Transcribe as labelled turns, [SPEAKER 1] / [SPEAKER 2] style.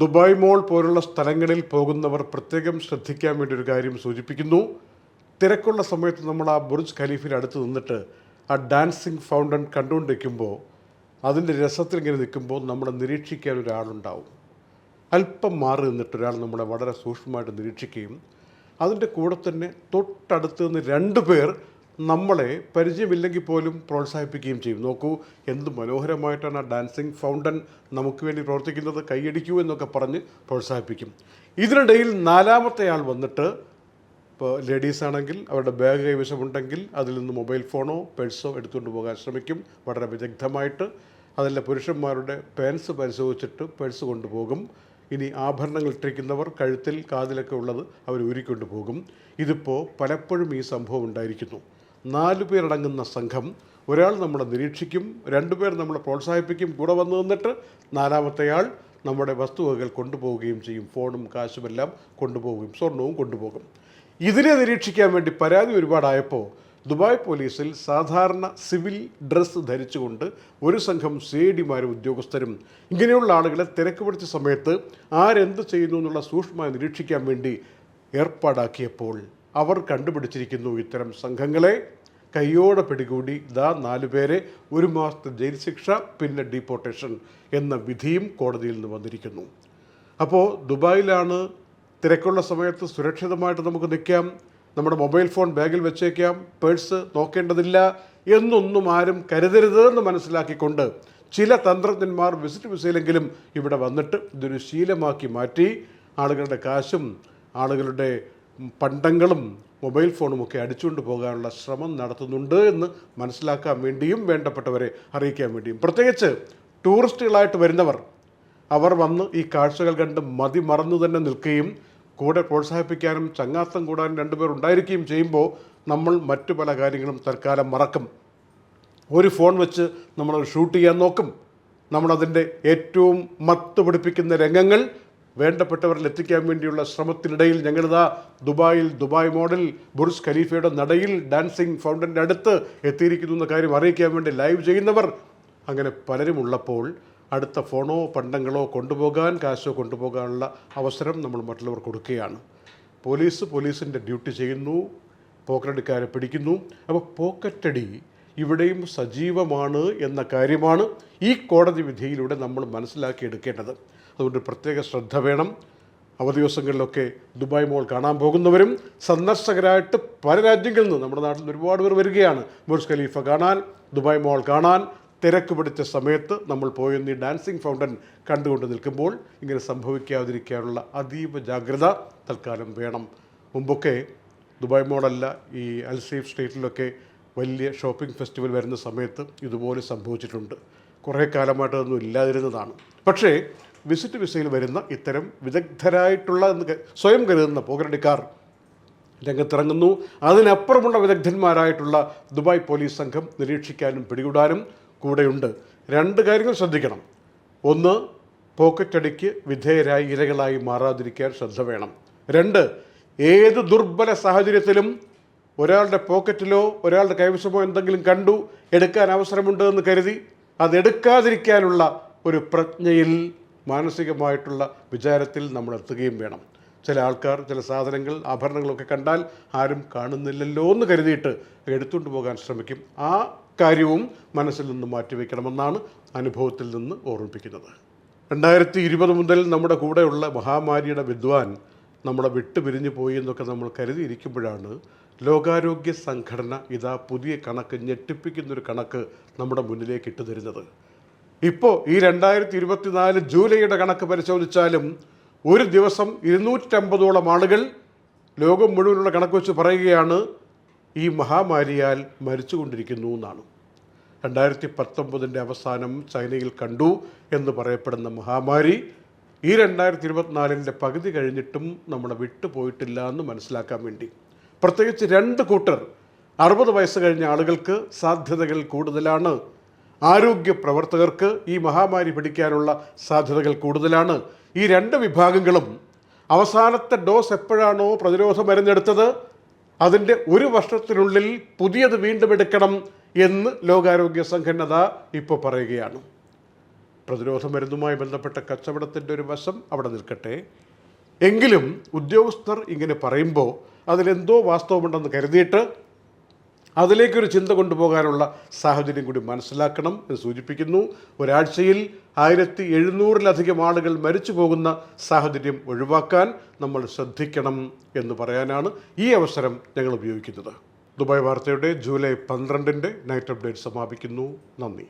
[SPEAKER 1] Dubai മോൾ പോലുള്ള സ്ഥലങ്ങളിൽ പോകുന്നവർ പ്രത്യേകം ശ്രദ്ധിക്കാൻ വേണ്ടി ഒരു കാര്യം സൂചിപ്പിക്കുന്നു. തിരക്കുള്ള സമയത്ത് നമ്മൾ ആ ബുർജ് ഖലീഫിന് അടുത്ത് നിന്നിട്ട് ആ ഡാൻസിങ് ഫൗണ്ടൻ കണ്ടുകൊണ്ടിരിക്കുമ്പോൾ അതിന്റെ രസത്തിൽ ഇങ്ങനെ നിൽക്കുമ്പോൾ നമ്മളെ നിരീക്ഷിക്കാൻ ഒരാളുണ്ടാവും. അല്പം മാറി നിന്നിട്ട് ഒരാൾ നമ്മളെ വളരെ സൂക്ഷ്മമായിട്ട് നിരീക്ഷിക്കുകയും അതിന്റെ കൂടെ തന്നെ തൊട്ടടുത്ത് നിന്ന് രണ്ട് പേർ നമ്മളെ പരിചയമില്ലെങ്കിൽ പോലും പ്രോത്സാഹിപ്പിക്കുകയും ചെയ്യും. നോക്കൂ എന്ത് മനോഹരമായിട്ടാണ് ആ ഡാൻസിങ് ഫൗണ്ടൻ നമുക്ക് വേണ്ടി പ്രവർത്തിക്കുന്നത്. കൈയടിക്കൂ എന്നൊക്കെ പറഞ്ഞ് പ്രോത്സാഹിപ്പിക്കും. ഇതിനിടയിൽ നാലാമത്തെ ആൾ വന്നിട്ട് ഇപ്പോൾ ലേഡീസ് ആണെങ്കിൽ അവരുടെ ബാഗ് കൈവശമുണ്ടെങ്കിൽ അതിൽ നിന്ന് മൊബൈൽ ഫോണോ പേഴ്സോ എടുത്തുകൊണ്ട് പോകാൻ ശ്രമിക്കും. വളരെ വിദഗ്ധമായിട്ട് അതല്ല പുരുഷന്മാരുടെ പാൻസ് പരിശോധിച്ചിട്ട് പേഴ്സ് കൊണ്ടുപോകും. ഇനി ആഭരണങ്ങൾ ഇട്ടിരിക്കുന്നവർ കഴുത്തിൽ കാതിലൊക്കെ ഉള്ളത് അവർ ഊരിക്കൊണ്ടു പോകും. ഇതിപ്പോൾ പലപ്പോഴും ഈ സംഭവം ഉണ്ടായിരിക്കുന്നു. നാല് പേരടങ്ങുന്ന സംഘം ഒരാൾ നമ്മളെ നിരീക്ഷിക്കും രണ്ടുപേർ നമ്മളെ പ്രോത്സാഹിപ്പിക്കും കൂടെ വന്നു നിന്നിട്ട് നാലാമത്തെയാൾ നമ്മുടെ വസ്തുവകകൾ കൊണ്ടുപോവുകയും ചെയ്യും ഫോണും കാശുമെല്ലാം കൊണ്ടുപോവുകയും സ്വർണവും കൊണ്ടുപോകും. ഇതിനെ നിരീക്ഷിക്കാൻ വേണ്ടി പരാതി ഒരുപാടായപ്പോൾ ദുബായ് പോലീസിൽ സാധാരണ സിവിൽ ഡ്രസ്സ് ധരിച്ചുകൊണ്ട് ഒരു സംഘം സി ഐ ഡിമാരും ഉദ്യോഗസ്ഥരും ഇങ്ങനെയുള്ള ആളുകളെ തിരക്ക് പിടിച്ച സമയത്ത് ആരെന്ത് ചെയ്യുന്നു എന്നുള്ള സൂക്ഷ്മമായി നിരീക്ഷിക്കാൻ വേണ്ടി ഏർപ്പാടാക്കിയപ്പോൾ അവർ കണ്ടുപിടിച്ചിരിക്കുന്നു ഇത്തരം സംഘങ്ങളെ. കയ്യോടെ പിടികൂടി ദാ നാലുപേരെ ഒരു മാസത്തെ ജയിൽ ശിക്ഷ പിന്നെ ഡീപ്പോർട്ടേഷൻ എന്ന വിധിയും കോടതിയിൽ നിന്ന് വന്നിരിക്കുന്നു. അപ്പോൾ ദുബായിലാണ് തിരക്കുള്ള സമയത്ത് സുരക്ഷിതമായിട്ട് നമുക്ക് നിൽക്കാം. നമ്മുടെ മൊബൈൽ ഫോൺ ബാഗിൽ വെച്ചേക്കാം. പേഴ്സ് നോക്കേണ്ടതില്ല എന്നൊന്നും ആരും കരുതരുത് എന്ന് മനസ്സിലാക്കിക്കൊണ്ട് ചില തന്ത്രജ്ഞന്മാർ വിസിറ്റ് വിസയിലെങ്കിലും ഇവിടെ വന്നിട്ട് ഇതൊരു ശീലമാക്കി മാറ്റി. ആളുകളുടെ കാശും ആളുകളുടെ പണ്ടങ്ങളും മൊബൈൽ ഫോണും ഒക്കെ അടിച്ചുകൊണ്ട് പോകാനുള്ള ശ്രമം നടത്തുന്നുണ്ട് എന്ന് മനസ്സിലാക്കാൻ വേണ്ടിയും വേണ്ടപ്പെട്ടവരെ അറിയിക്കാൻ വേണ്ടിയും. പ്രത്യേകിച്ച് ടൂറിസ്റ്റുകളായിട്ട് വരുന്നവർ അവർ വന്ന് ഈ കാഴ്ചകൾ കണ്ട് മതി മറന്നു തന്നെ നിൽക്കുകയും കൂടെ പ്രോത്സാഹിപ്പിക്കാനും ചങ്ങാത്തം കൂടാനും രണ്ടുപേർ ഉണ്ടായിരിക്കുകയും ചെയ്യുമ്പോൾ നമ്മൾ മറ്റു പല കാര്യങ്ങളും തൽക്കാലം മറക്കും. ഒരു ഫോൺ വെച്ച് നമ്മൾ ഷൂട്ട് ചെയ്യാൻ നോക്കും. നമ്മളതിന്റെ ഏറ്റവും മത്ത് പിടിപ്പിക്കുന്ന രംഗങ്ങൾ വേണ്ടപ്പെട്ടവരിൽ എത്തിക്കാൻ വേണ്ടിയുള്ള ശ്രമത്തിനിടയിൽ ഞങ്ങളിതാ ദുബായിൽ ദുബായ് മോഡൽ ബുർസ് ഖലീഫയുടെ നടയിൽ ഡാൻസിങ് ഫൗണ്ടന്റെ അടുത്ത് എത്തിയിരിക്കുന്നു എന്ന കാര്യം അറിയിക്കാൻ വേണ്ടി ലൈവ് ചെയ്യുന്നവർ. അങ്ങനെ പലരും ഉള്ളപ്പോൾ അടുത്ത ഫോണോ പണ്ടങ്ങളോ കൊണ്ടുപോകാൻ കാശോ കൊണ്ടുപോകാനുള്ള അവസരം നമ്മൾ മറ്റുള്ളവർ കൊടുക്കുകയാണ്. പോലീസ് പോലീസിന്റെ ഡ്യൂട്ടി ചെയ്യുന്നു പോക്കറ്റടിക്കാരെ പിടിക്കുന്നു. അപ്പോൾ പോക്കറ്റടി ഇവിടെയും സജീവമാണ് എന്ന കാര്യമാണ് ഈ കോടതി വിധിയിലൂടെ നമ്മൾ മനസ്സിലാക്കിയെടുക്കേണ്ടത്. അതുകൊണ്ട് പ്രത്യേക ശ്രദ്ധ വേണം. അവധി ദിവസങ്ങളിലൊക്കെ ദുബായ് മോൾ കാണാൻ പോകുന്നവരും സന്ദർശകരായിട്ട് പല രാജ്യങ്ങളിൽ നിന്ന് നമ്മുടെ നാട്ടിൽ ഒരുപാട് പേർ വരികയാണ്. ബുർജ് ഖലീഫ കാണാൻ ദുബായ് മോൾ കാണാൻ തിരക്ക് പിടിച്ച സമയത്ത് നമ്മൾ പോയെന്ന് ഈ ഡാൻസിങ് ഫൗണ്ടൻ കണ്ടുകൊണ്ട് നിൽക്കുമ്പോൾ ഇങ്ങനെ സംഭവിക്കാതിരിക്കാനുള്ള അതീവ ജാഗ്രത തൽക്കാലം വേണം. മുമ്പൊക്കെ ദുബായ് മോളല്ല ഈ അൽസീഫ് സ്റ്റേറ്റിലൊക്കെ വലിയ ഷോപ്പിംഗ് ഫെസ്റ്റിവൽ വരുന്ന സമയത്ത് ഇതുപോലെ സംഭവിച്ചിട്ടുണ്ട്. കുറേ കാലമായിട്ട് അതൊന്നും ഇല്ലാതിരുന്നതാണ്. പക്ഷേ വിസിറ്റ് വിസയിൽ വരുന്ന ഇത്തരം വിദഗ്ധരായിട്ടുള്ള സ്വയം കരുതുന്ന പോകരടിക്കാർ രംഗത്തിറങ്ങുന്നു. അതിനപ്പുറമുള്ള വിദഗ്ധന്മാരായിട്ടുള്ള ദുബായ് പോലീസ് സംഘം നിരീക്ഷിക്കാനും പിടികൂടാനും കൂടെയുണ്ട്. രണ്ട് കാര്യങ്ങൾ ശ്രദ്ധിക്കണം. ഒന്ന് പോക്കറ്റടിക്ക് വിധേയരായി ഇരകളായി മാറാതിരിക്കാൻ ശ്രദ്ധ വേണം. രണ്ട് ഏത് ദുർബല സാഹചര്യത്തിലും ഒരാളുടെ പോക്കറ്റിലോ ഒരാളുടെ കൈവശമോ എന്തെങ്കിലും കണ്ടു എടുക്കാൻ അവസരമുണ്ട് എന്ന് കരുതി അതെടുക്കാതിരിക്കാനുള്ള ഒരു പ്രജ്ഞയിൽ മാനസികമായിട്ടുള്ള വിചാരത്തിൽ നമ്മൾ എത്തുകയും വേണം. ചില ആൾക്കാർ ചില സാധനങ്ങൾ ആഭരണങ്ങളൊക്കെ കണ്ടാൽ ആരും കാണുന്നില്ലല്ലോ എന്ന് കരുതിയിട്ട് എടുത്തുകൊണ്ട് പോകാൻ ശ്രമിക്കും. ആ കാര്യവും മനസ്സിൽ നിന്ന് മാറ്റിവെക്കണമെന്നാണ് അനുഭവത്തിൽ നിന്ന് ഓർമ്മിപ്പിക്കുന്നത്. രണ്ടായിരത്തി ഇരുപത് മുതൽ നമ്മുടെ കൂടെയുള്ള മഹാമാരിയുടെ വിദ്വാൻ നമ്മളെ വിട്ടുപിരിഞ്ഞു പോയി എന്നൊക്കെ നമ്മൾ കരുതിയിരിക്കുമ്പോഴാണ് ലോകാരോഗ്യ സംഘടന ഇതാ പുതിയ കണക്ക് ഞെട്ടിപ്പിക്കുന്നൊരു കണക്ക് നമ്മുടെ മുന്നിലേക്ക് ഇട്ടു തരുന്നത്. ഇപ്പോൾ ഈ രണ്ടായിരത്തി ഇരുപത്തിനാല് ജൂലൈയുടെ കണക്ക് പരിശോധിച്ചാലും ഒരു ദിവസം ഇരുന്നൂറ്റമ്പതോളം ആളുകൾ ലോകം മുഴുവനുള്ള കണക്ക് വെച്ച് പറയുകയാണ് ഈ മഹാമാരിയാൽ മരിച്ചുകൊണ്ടിരിക്കുന്നു എന്നാണ്. രണ്ടായിരത്തി പത്തൊമ്പതിന്റെ അവസാനം ചൈനയിൽ കണ്ടു എന്ന് പറയപ്പെടുന്ന മഹാമാരി ഈ രണ്ടായിരത്തി ഇരുപത്തിനാലിന്റെ പകുതി കഴിഞ്ഞിട്ടും നമ്മളെ വിട്ടുപോയിട്ടില്ല എന്ന് മനസ്സിലാക്കാൻ വേണ്ടി. പ്രത്യേകിച്ച് രണ്ട് കൂട്ടർ അറുപത് വയസ്സ് കഴിഞ്ഞ ആളുകൾക്ക് സാധ്യതകൾ കൂടുതലാണ്. ആരോഗ്യ പ്രവർത്തകർക്ക് ഈ മഹാമാരി പിടിക്കാനുള്ള സാധ്യതകൾ കൂടുതലാണ്. ഈ രണ്ട് വിഭാഗങ്ങളും അവസാനത്തെ ഡോസ് എപ്പോഴാണോ പ്രതിരോധ മരുന്നെടുത്തത്? അതിന്റെ ഒരു വർഷത്തിനുള്ളിൽ പുതിയത് വീണ്ടും എടുക്കണം എന്ന് ലോകാരോഗ്യ സംഘടന ഇപ്പോൾ പറയുകയാണ്. പ്രതിരോധ മരുന്നുമായി ബന്ധപ്പെട്ട കച്ചവടത്തിന്റെ ഒരു വശം അവിടെ നിൽക്കട്ടെ. എങ്കിലും ഉദ്യോഗസ്ഥർ ഇങ്ങനെ പറയുമ്പോൾ അതിലെന്തോ വാസ്തവമുണ്ടെന്ന് കരുതിയിട്ട് അതിലേക്കൊരു ചിന്ത കൊണ്ടുപോകാനുള്ള സാഹചര്യം കൂടി മനസ്സിലാക്കണം എന്ന് സൂചിപ്പിക്കുന്നു. ഒരാഴ്ചയിൽ ആയിരത്തി എഴുന്നൂറിലധികം ആളുകൾ മരിച്ചു പോകുന്ന സാഹചര്യം ഒഴിവാക്കാൻ നമ്മൾ ശ്രദ്ധിക്കണം എന്ന് പറയാനാണ് ഈ അവസരം ഞങ്ങൾ ഉപയോഗിക്കുന്നത്. ദുബായ് വാർത്തയുടെ ജൂലൈ പന്ത്രണ്ടിന്റെ നൈറ്റ് അപ്ഡേറ്റ് സമാപിക്കുന്നു. നന്ദി.